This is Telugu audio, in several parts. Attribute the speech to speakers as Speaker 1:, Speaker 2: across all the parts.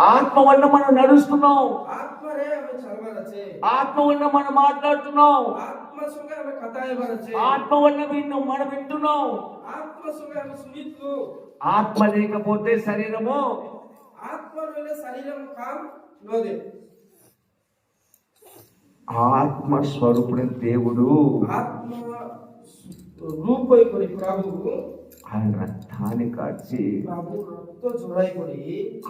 Speaker 1: ఆత్మ వల్ల మనం నడుస్తున్నాం. ఆత్మ వల్ల మనం మాట్లాడుతున్నాం. ఆత్మ వల్ల విన్నాం మనం వింటున్నాం. ఆత్మ లేకపోతే శరీరము ఆత్మ శరీరం
Speaker 2: స్వరూపుడు దేవుడు ఆత్మ రూపాయి ప్రభు
Speaker 1: ఆయన రక్తాన్ని కాచి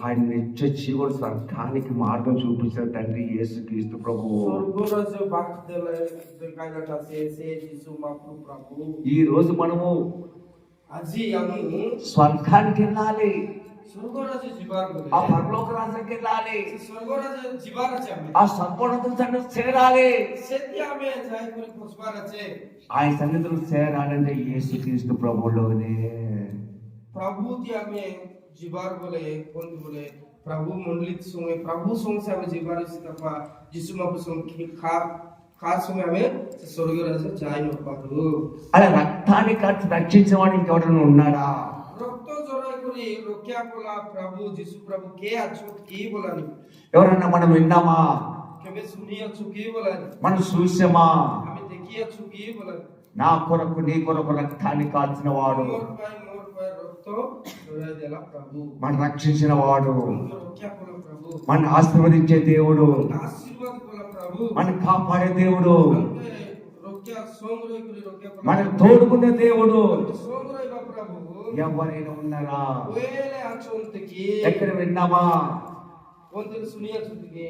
Speaker 1: ఆయన నిత్య జీవుడు స్వర్గానికి మార్గం చూపించిన తండ్రి
Speaker 2: యేసు క్రీస్తు ప్రభు.
Speaker 1: ఈ రోజు మనము స్వర్గానికి వెళ్ళాలి.
Speaker 2: स्वर्गराज्य जीवामध्ये
Speaker 1: ఆ పరలోక రాజ్యానికి వెళ్ళాలి
Speaker 2: स्वर्गराज्य जीवामध्ये आम्ही
Speaker 1: ఆ సంపూర్ణతను సంగతి చేరాలి
Speaker 2: शेती आम्ही जाय कोणी पुष्पाराचे
Speaker 1: ఆయన సన్నిధిలో చేరాలంటే యేసు క్రీస్తు
Speaker 2: ప్రభువులోనే प्रभु ती आम्ही जीवार बोले कोण बोले प्रभु मंडलित सोंगे प्रभु सोंग से आम्ही जीवार तपा जिसु मापु सोंग की खा खा सोंगे आम्ही स्वर्गराज्य जाय नपातू
Speaker 1: అలా రక్తాన్ని ఖర్చు రక్షించిన వాడు ఇంకెవరైనా ఉన్నాడా
Speaker 2: ప్రభుని ప్రభు ప్రభు కే అచ్చు కేవలని.
Speaker 1: ఎవరన్నా మనం విన్నామా?
Speaker 2: కవే సునియచ్చు కేవలని.
Speaker 1: మనం చూసామా?
Speaker 2: కేవలని.
Speaker 1: నా కొరకు నీ కొరకు రక్తాన్ని కాల్చిన వాడు. మన రక్షించిన వాడు. మన ఆశీర్వదించే దేవుడు. మన కాపాడే దేవుడు. మనకు తోడుకునే దేవుడు. ఎవరైనా ఉన్నారా? ఎక్కడ విన్నామా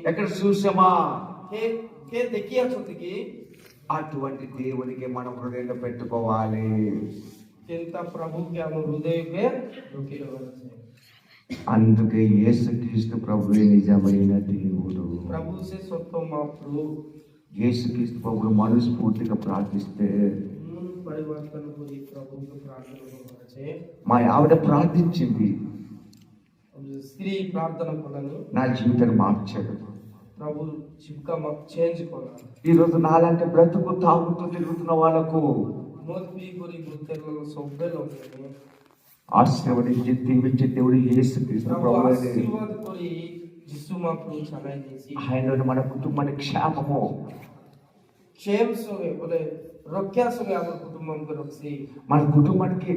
Speaker 1: ఎక్కడ చూసామా అటువంటి దేవునికి మనం హృదయంలో పెట్టుకోవాలి.
Speaker 2: ఎంత ప్రభుకి హృదయమే
Speaker 1: అందుకే యేసుక్రీస్తు ప్రభువే నిజమైన దేవుడు.
Speaker 2: ప్రభు సే సొంతం ప్రభు
Speaker 1: యేసుక్రీస్తు ప్రభుడు మనస్ఫూర్తిగా ప్రార్థిస్తే మా ఆవిడ ప్రార్థించింది.
Speaker 2: స్త్రీ ప్రార్థన
Speaker 1: నా జీవితాన్ని మార్చాడు.
Speaker 2: ప్రభు
Speaker 1: చిబ్కా మాకు నాలాంటి బ్రతుకు తాగుతూ తిరుగుతున్న వాళ్ళకు ఆశీర్వదించి దీవించి దేవుడు
Speaker 2: ఏసుక్రీస్తు
Speaker 1: ప్రభు యేసు మన కుటుంబాన్ని క్షేమము మన కుటుంబానికి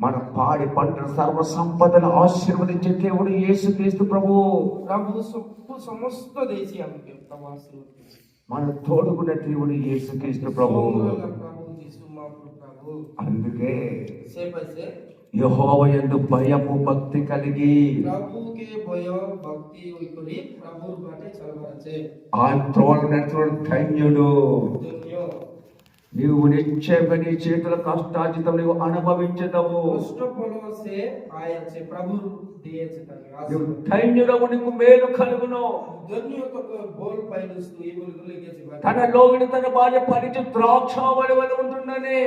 Speaker 1: మన పాడి పంట సర్వ సంపదలు ఆశీర్వదించే దేవుడు
Speaker 2: యేసు క్రీస్తు ప్రభు ప్రభు సొప్పు సమస్త
Speaker 1: మన తోడుకునే దేవుడు
Speaker 2: యేసు క్రీస్తు ప్రభు
Speaker 1: అందుకే సేపైతే యహోవయందు భయము భక్తి కలిగి ఆ త్రోలనటువంటి ధన్యుడు. నీవు నిక్షేప చేతుల కష్టాజితం నీవు అనుభవించదవు. ధైన్యుడవు నీకు మేలు కలుగును. తన లోగిని తన భార్య పరిచి ద్రాక్ష వలవలు ఉంటుందని.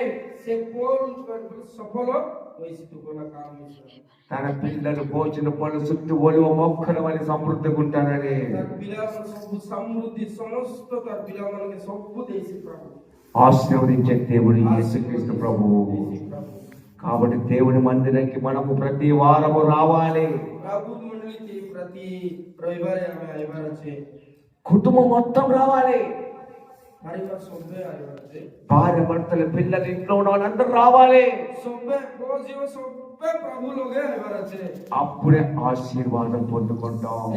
Speaker 1: తన పిల్లలు భోజన పనులు చుట్టూ ఒలివ మొక్కలు అని సమృద్ధిగా ఉంటారని.
Speaker 2: సమృద్ధి సమస్త
Speaker 1: ఆశీర్వదించే దేవుడు యేసుక్రీస్తు ప్రభు. కాబట్టి దేవుని మందిరానికి మనము ప్రతి వారము రావాలి. కుటుంబం మొత్తం రావాలి. భార్య భర్తలు పిల్లలు ఇంట్లో ఉన్న వాళ్ళందరూ రావాలి అప్పుడే ఆశీర్వాదం పొందుకుంటాం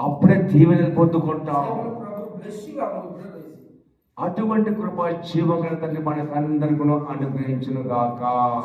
Speaker 1: అప్పుడే జీవన పొందుకుంటాం అటువంటి కృప జీవగల తల్లి మనకు అందరికి కూడా గాక
Speaker 2: గాక